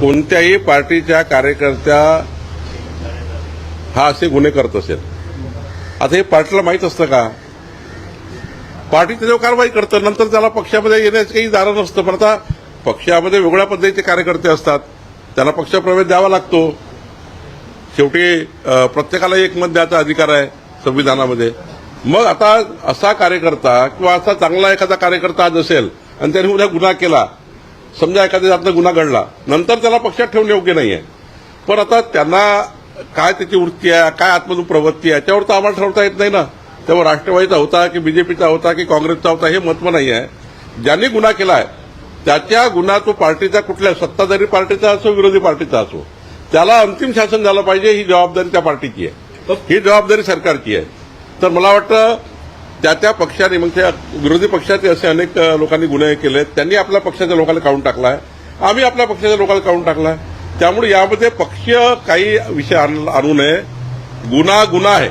कोणत्याही पार्टीच्या कार्यकर्त्या हा असे गुन्हे करत असेल. आता हे पार्टीला माहीत असतं का? पार्टी त्याच्यावर कारवाई करतं नंतर त्याला पक्षामध्ये येण्याचं काही दारं नसतं. पण आता पक्षामध्ये वेगळ्या पद्धतीचे कार्यकर्ते असतात. त्याला पक्षप्रवेश द्यावा लागतो. शेवटी प्रत्येकाला एक मत द्यायचा अधिकार आहे संविधानामध्ये. मग आता असा कार्यकर्ता किंवा असा चांगला एखादा कार्यकर्ता आज असेल आणि त्याने उद्या गुन्हा केला समजा एखाद्या जातनं गुन्हा घडला नंतर त्याला पक्षात ठेवणं योग्य नाही आहे पण आता त्यांना काय त्याची वृत्ती आहे काय आत्मजून प्रवृत्ती आहे त्यावर तर आम्हाला ठरवता येत नाही ना. तेव्हा राष्ट्रवादीचा होता की बीजेपीचा होता की काँग्रेसचा होता हे महत्त्व नाही आहे ज्यांनी गुन्हा केला आहे त्याच्या गुन्हा तो पार्टीचा कुठल्या सत्ताधारी पार्टीचा असो विरोधी पार्टीचा असो त्याला अंतिम शासन झालं पाहिजे ही जबाबदारी त्या पार्टीची आहे. ही जबाबदारी सरकारची आहे. तर मला वाटतं त्या त्या पक्षाने मग त्या विरोधी पक्षाचे असे अनेक लोकांनी गुन्हे केले त्यांनी आपल्या पक्षाच्या लोकांना काढून आहे आम्ही आपल्या पक्षाच्या लोकांना काढून आहे त्यामुळे यामध्ये पक्ष काही विषय आण- आणू नये. गुन्हा गुन्हा आहे.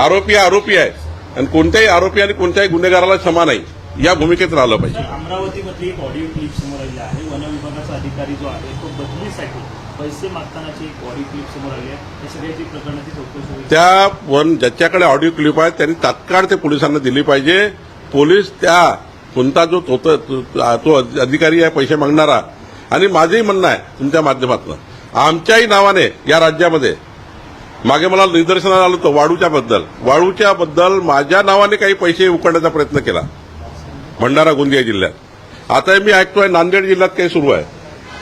आरोपी आरोपी आहे आणि कोणत्याही आरोपी आणि कोणत्याही गुन्हेगाराला क्षमा नाही. या भूमिकेत राहिलं पाहिजे. तर अमरावतीमधली एक ऑडिओ क्लिप समोर आली आहे. वन विभागाचा अधिकारी जो आहे तो बदलीसाठी पैसे मागतानाची एक ऑडिओ क्लिप समोर आली आहे. या सगळ्याची प्रकरणाची चौकशी त्या वन ज्याच्याकडे ऑडिओ क्लिप आहे त्यांनी तात्काळ ते पोलिसांना दिली पाहिजे. पोलीस त्या कोणता जो तो तो अधिकारी आहे पैसे मागणारा. आणि माझंही म्हणणं आहे तुमच्या माध्यमातून. आमच्याही नावाने या राज्यामध्ये मागे मला निदर्शनाला आलं होतं वाळूच्या बद्दल. वाळूच्या बद्दल माझ्या नावाने काही पैसे उकडण्याचा प्रयत्न केला. भंडारा गोंदिया जिल्ह्यात. आता मी ऐकतोय नांदेड जिल्ह्यात काही सुरू आहे.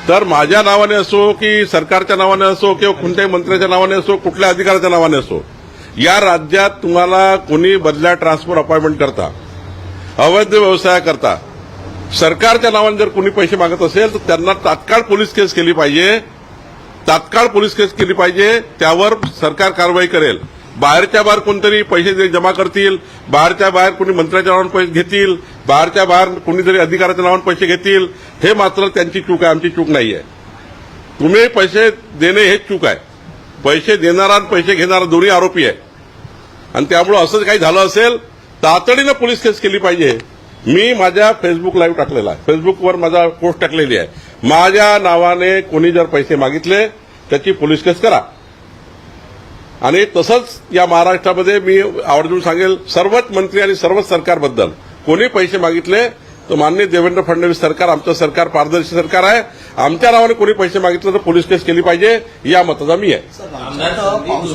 तर माझ्या नावाने असो की सरकारच्या नावाने असो किंवा कोणत्याही मंत्र्याच्या नावाने असो कुठल्या अधिकाऱ्याच्या नावाने असो या राज्यात तुम्हाला कोणी बदल्या ट्रान्सफर अपॉइंटमेंट करता अवैध व्यवसाय करता सरकारच्या नावाने जर कोणी पैसे मागत असेल तर त्यांना तात्काळ पोलीस केस केली पाहिजे. तात्काळ पोलीस केस केली पाहिजे त्यावर सरकार कारवाई करेल. बाहेरच्या बाहेर कोणतरी पैसे जमा करतील बाहेरच्या बाहेर कोणी मंत्र्याच्या नावाने पैसे घेतील बाहेरच्या बाहेर कोणीतरी अधिकाऱ्याच्या नावाने पैसे घेतील हे मात्र त्यांची चूक आहे आमची चूक नाही आहे तुम्ही पैसे देणे हे चूक आहे. पैसे देणारा आणि पैसे घेणारा दोन्ही आरोपी आहे. आणि त्यामुळं असं काही झालं असेल तातडीनं पोलीस केस केली पाहिजे मी माझ्या फेसबुक लाईव्ह टाकलेला आहे. फेसबुकवर माझा पोस्ट टाकलेली आहे. माझ्या नावाने कोणी जर पैसे मागितले त्याची पोलीस केस करा. आणि तसंच या महाराष्ट्रामध्ये मी आवर्जून सांगेल सर्वच मंत्री आणि सर्वच सरकारबद्दल. कोणी पैसे मागितले तर माननीय देवेंद्र फडणवीस सरकार आमचं सरकार पारदर्शी सरकार आहे. आमच्या नावाने कोणी पैसे मागितले तर पोलीस केस केली पाहिजे या मताचा मी आहे.